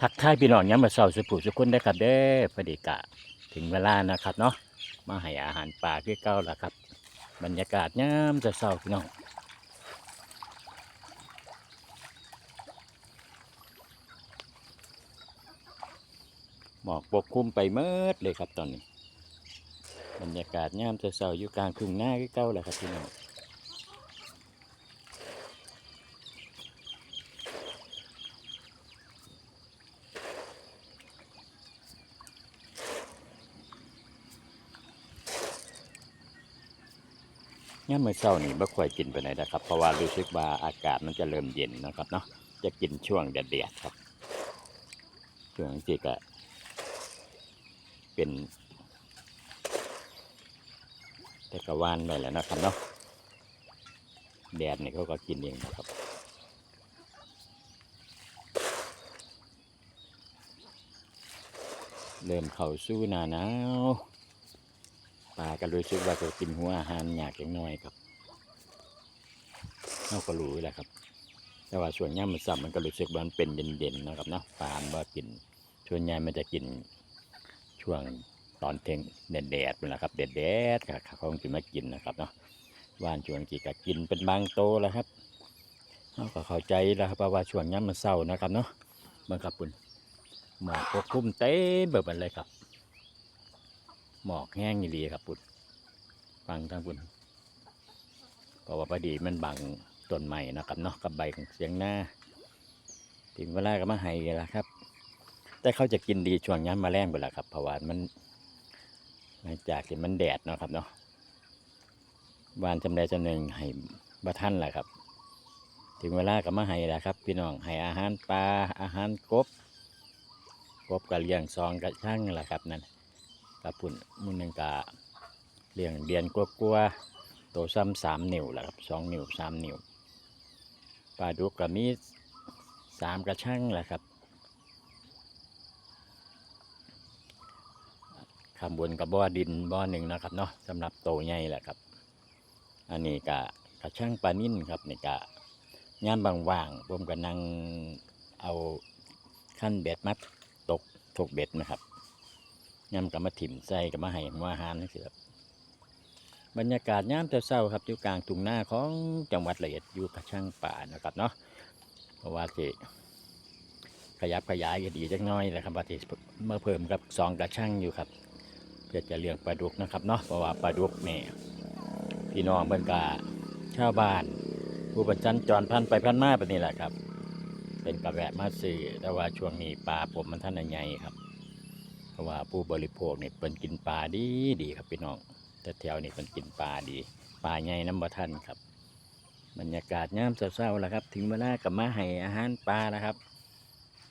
ทักทายพี่น้องย้ำมาเศร้าสุผู้สุคนได้ครับเด้อพอดีกะ ถึงเวลานะครับเนาะมาให้อาหารป่าคือเก่าแล้วครับ บรรยากาศย้ำจะเศร้าพี่น้องหมอกปกคลุมไปเมิดเลยครับตอนนี้ บรรยากาศย้ำจะเศร้าอยู่กลางทุ่งนาคือเก่าแล้วครับพี่น้อง ย่ามมื้อเช้านี่บ่ค่อยกินไปไหนนะครับ เพราะว่ารู้สึกว่าอากาศมันจะเริ่มเย็นนะครับเนาะจะกินช่วงแดดๆครับ ช่วงที่ก็เป็นแต่กะวานไปแล้วนะครับเนาะแดดนี่เขาก็กินเองนะครับเริ่มเข้าสู่หน้าหนาว ปลาก็รู้สึกว่าจะกินหัวอาหารอยากอย่างน้อยครับเราก็รู้แหละครับ แต่ว่าส่วนย่ามมันสับมันก็รู้สึกว่ามันเป็นเย็นๆนะครับเนาะปลาว่ากินส่วนใหญ่มันจะกินช่วงตอนเทงแดดๆนี่แหละครับแดดๆก็เขาคงจะมากินนะครับเนาะว่านช่วงกี่ก็กินเป็นบางโตแล้วครับเราก็เข้าใจแล้วครับว่าช่วงย่ามันเศร้านะครับเนาะบังคับคุณหมอกปกคลุมเต็มแบบนั้นเลยครับ หมอกแห้งอย่ดีครับปุ่นฟังทางปุ่นเพราะว่าพอดีมันบังต้นใหม่นะครับเนาะกับใบของเสียงหน้า ถึงเวลาก็มาให้แล้วครับ แต่เขาจะกินดีช่วงย้มาแรงไปแล้วครับเพราะว่ามันหลังจากที่มันแดดเนาะครับเนาะวานจำได้จำหนึ่งให้บะท่านแหละครับ ถึงเวลาก็มาให้แล้วครับ พี่น้องให้อาหารปลาอาหารกบกบกับเลี้ยงซองกับช่างแหละครับนั่น กับปุ่นมุนหนึ่งกะเลี้ยงเดียนกลัวๆโตซ้ำสามนิ้วแหละครับสองนิ้วสามนิ้วปลาดุกกับมีสามกระช่างแหละครับข้าบนกับบ่อดินบ่อหนึ่งนะครับเนาะสำหรับโตใหญ่แหละครับ อันนี้กะกระช่างปลานิ่นครับนี่กะย่ามบางว่างผมก็นั่งเอาขั้นเบ็ดมัดตกถกเบ็ดนะครับ ย่ำกับมาถิ่มใส่กับมาให้หัวอาหารนี่สิครับบรรยากาศย่ำเศร้าครับอยู่กลางทุ่งนาของจังหวัดละเอียดอยู่กระช่างป่านะครับเนาะเพราะว่าที่ขยับขยายกันอีกจักน้อยนะครับว่าที่เมื่อเพิ่มกับสองกระช่างอยู่ครับ เพื่อจะเลี้ยงปลาดุกนะครับเนาะเพราะว่าปลาดุกนี่พี่น้องเบิ่นกาชาวบ้าน ผู้ประจันจรพันไปพันมาแบบนี้แหละครับ เป็นกระแวะมาซื้อแต่ว่าช่วงนี้ปลาผมมันท่านใหญ่ครับ เพราะว่าผู้บริโภคเนี่ยเป็นกินปลาดีดีครับพี่น้องแต่แถวนี้เป็นกินปลาดีปลาใหญ่น้ำบะทันครับบรรยากาศย่ามเศร้าๆแล้วครับ ถึงเวลากับมาให้อาหารปลาแล้วครับ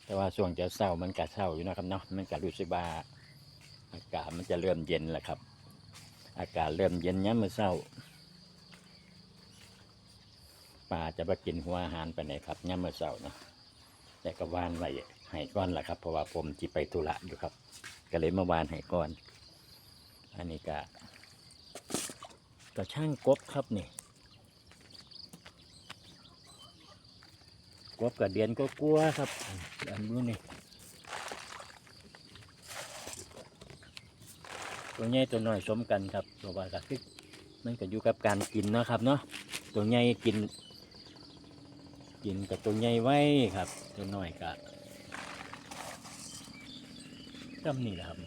แต่ว่าช่วงจะเศร้ามันกะเศร้าอยู่นะครับเนาะมันกะรู้สึกว่าอากาศมันจะเริ่มเย็นแล้วครับ อากาศเริ่มเย็นย่ามมือเศร้าปลาจะไปกินหัวอาหารไปไหนครับย่ามมือเศร้าเนาะแต่ก็ว่านไว้ให้ก้อนแหละครับ เพราะว่าผมจิไปธุระอยู่ครับ ก็เลยมาวานให้ก่อน อันนี้ก็กระช่างกบครับนี่กบกับเดียนก็กลัวครับ อันนี้นี่ตัวใหญ่ตัวน้อยสมกันครับตัวว่าก็คือมันก็อยู่กับการกินนะครับเนาะตัวใหญ่กิน กินกับตัวใหญ่ไว้ครับ ตัวน้อยก็ จำนี่แหละครับ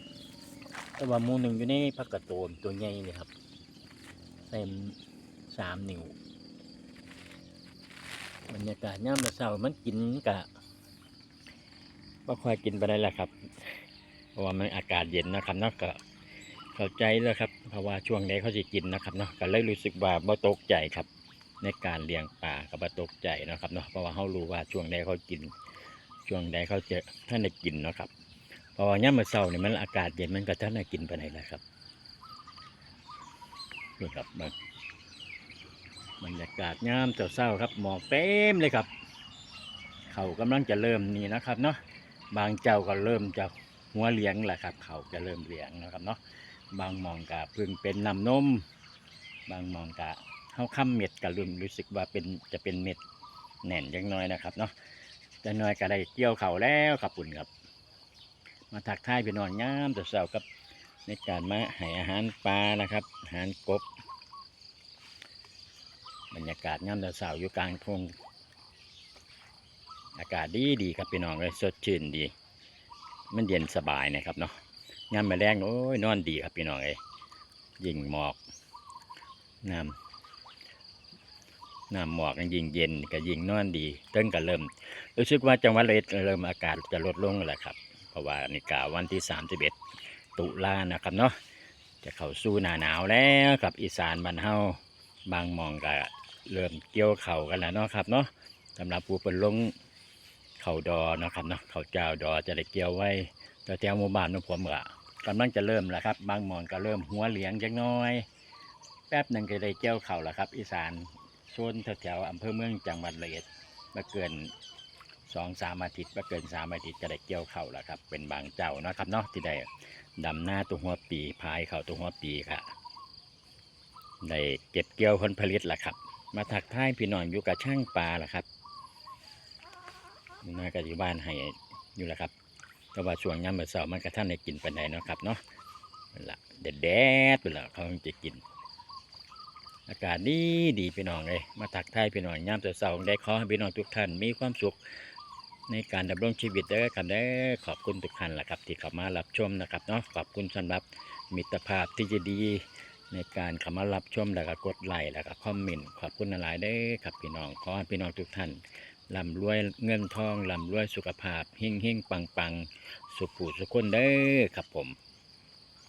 แต่ว่ามูหนึ่งอยู่ในพักกระโตนตัวใหญ่เลยครับเต็มสามนิ้วบรรยากาศย่ามเช้ามันกินกะบ่ค่อยกินไปได้แหละครับ เพราะว่ามันอากาศเย็นนะครับเนาะก็เข้าใจแล้วครับเพราะว่าช่วงนี้เขาจะกินนะครับเนาะก็เลยรู้สึกว่าบ่ตกใจครับ ในการเลี้ยงปลาก็บ่ตกใจนะครับเนาะเพราะว่าเขารู้ว่าช่วงใดเขากิน ช่วงใดเขาจะท่านได้กินเนาะครับ ราะว่าย่ามมื้อเช้านี่ยมันอากาศเย็นมันก็ท่านกินไปไหนแหละครับนี่ครับเบิ่งบรรยากาศย่ามเช้าครับหมอกเต็มเลยครับ เขากำลังจะเริ่มนี่นะครับเนาะบางเจ้าก็เริ่มจะหัวเลียงแหละครับ เขาจะเริ่มเลียงนะครับเนาะบางมองกะเพิ่งเป็นน้ำนม บางมองกะเขาค้ำเม็ดกะรุ่นรู้สึกว่าเป็นจะเป็นเม็ดแน่นยังน้อยนะครับเนาะแต่น้อยก็ได้เกี่ยวเขาแล้วครับปุ่นครับ มาทักทายพี่น้องยามแต่เช้ากับ ในการมาให้อาหารปลานะครับ อาหารกบบรรยากาศยามแต่เช้าอยู่กลางทุ่งอากาศดีดีครับพี่น้องเลยสดชื่นดี มันเย็นสบายนะครับเนาะยามมาแรงโอ้ยนอนดีครับพี่น้องเลยยิ่งหมอกน้ำน้ำหมอกยิ่งเย็นก็ยิ่งนอนดีเต้นก็เริ่มรู้สึกว่าจังหวัดเลยเริ่มอากาศจะลดลงแล้วครับ ราะว่านี่กาวันที่ 31 ตุลานะครับเนาะจะเข้าสู่หน้าหนาวแล้วกับอีสานบ้านเฮาบางมองก็เริ่มเกี่ยวเข่ากันแล้วเนาะครับเนาะสำหรับผู้เป็นลงเข่าดอเนาะครับเนาะเข่าเจ้าดอจะได้เกี่ยวไว้แต่แถวหมู่บ้านของผมก็กำลังจะเริ่มแล้วครับ บางมองก็เริ่มหัวเหลียงจังน้อย แป๊บหนึ่งก็ได้เกี่ยวเข่าแล้วครับ อีสานโซนแถวๆอำเภอเมืองจังหวัดเลยเอ็ดมาเกิน สองสามอาทิตย์ว่าเกินสามอาทิตย์จะได้เกี่ยวเข่าแล้วครับ เป็นบางเจ้านะครับเนาะที่ได้ดำหน้าตัวหัวปีพายเข่าตัวหัวปีค่ะได้เก็บเกี่ยวผลผลิตแล้วครับ มาถักท้ายพี่น้องอยู่กับช่างปลาละครับน่าก็อยู่บ้านให้อยู่แล้วครับ แต่ว่าช่วงย่ำเมื่อเสาร์มันกระท่านได้กินไปไหนเนาะครับเนาะนั่นละเด็ดแดดๆไปล้วเขาจะกิน อากาศดีดีพี่น้องเลยมาถักท้ายพี่น้องย่ำเสาร์ได้ขอให้พี่น้องทุกท่านมีความสุข ในการดำรงชีวิตเด้อครันเด้อขอบคุณทุกท่านแหละครับที่เข้ามารับชมนะครับเนาะขอบคุณสำหรับมิตรภาพที่จะดีในการเข้ามารับชมแล้วก็กดไลค์แล้วก็คอมเมนต์ขอบคุณหลายๆเด้อครับพี่น้องขอให้พี่น้องทุกท่านร่ำรวยเงินทองร่ำรวยสุขภาพเฮงเฮงปังปังสุขผู้สุขคนเด้อครับผม